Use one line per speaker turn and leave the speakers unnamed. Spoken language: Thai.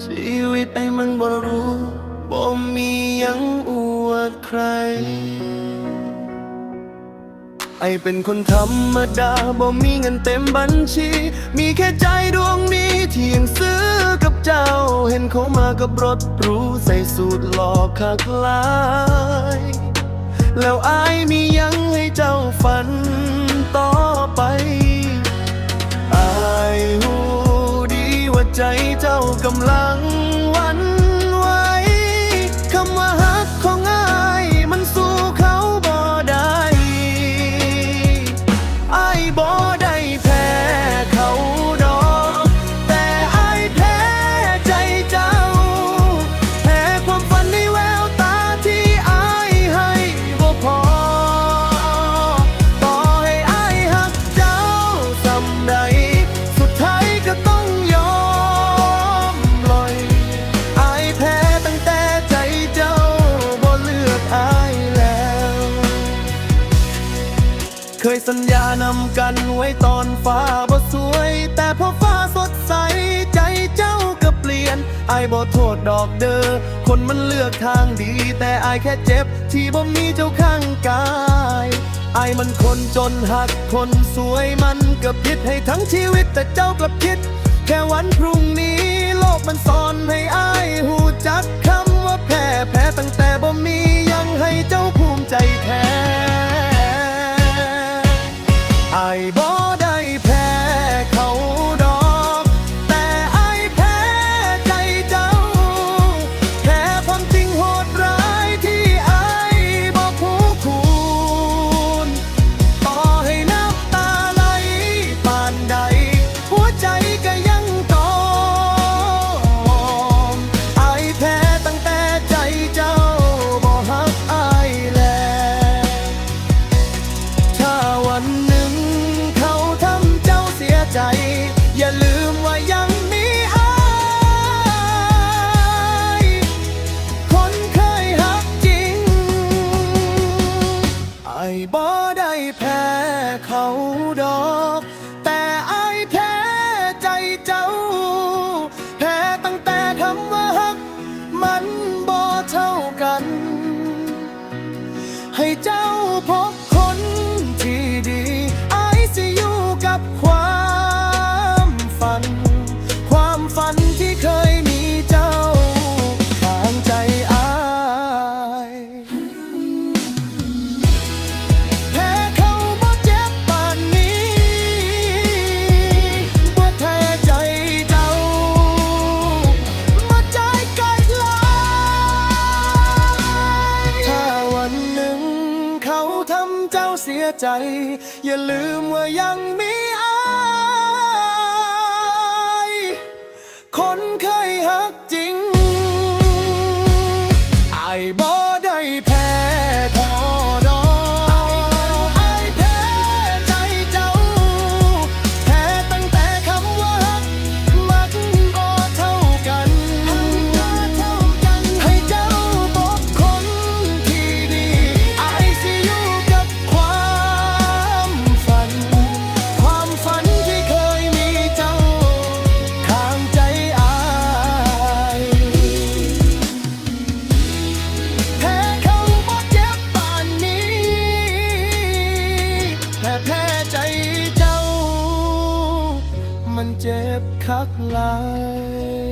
ชีวิตไอ้มันบ่รู้บ่มียังอวดใคร ไอเป็นคนธรรมดาบ่มีเงินเต็มบัญชี มีแค่ใจดวงนี้ที่ยังซื้อกับเจ้า เห็นเขามากับรถรู้ใส่สูตรหลอกคากลาย แล้วอายมียังให้เจ้าฝัน อ เคยสัญญานำกันไว้ตอนฟ้าบ่สวย แต่พอฟ้าสดใสใจเจ้าก็เปลี่ยนไอายบ่โทษดอกเด้อคนมันเลือกทางดี แต่อายแค่เจ็บ ที่บ่มีเจ้าข้างกายไอมันคนจนหักคนสวยมันก็ผิดให้ทั้งชีวิตแต่เจ้ากลับคิด แค่วันพรุ่งนี้ โลกมันสอนให้อายหูจักคำว่าแพ้แพ้ตั้งแต่บ่มียังให้เจ้า เขาดอก แต่ไอ้แพ้ใจเจ้า แพ้ตั้งแต่คำว่าฮัก มันบ่เท่ากัน ให้เจ้า ใจ อย่าลืมว่ายังมี เจ็บคักหลาย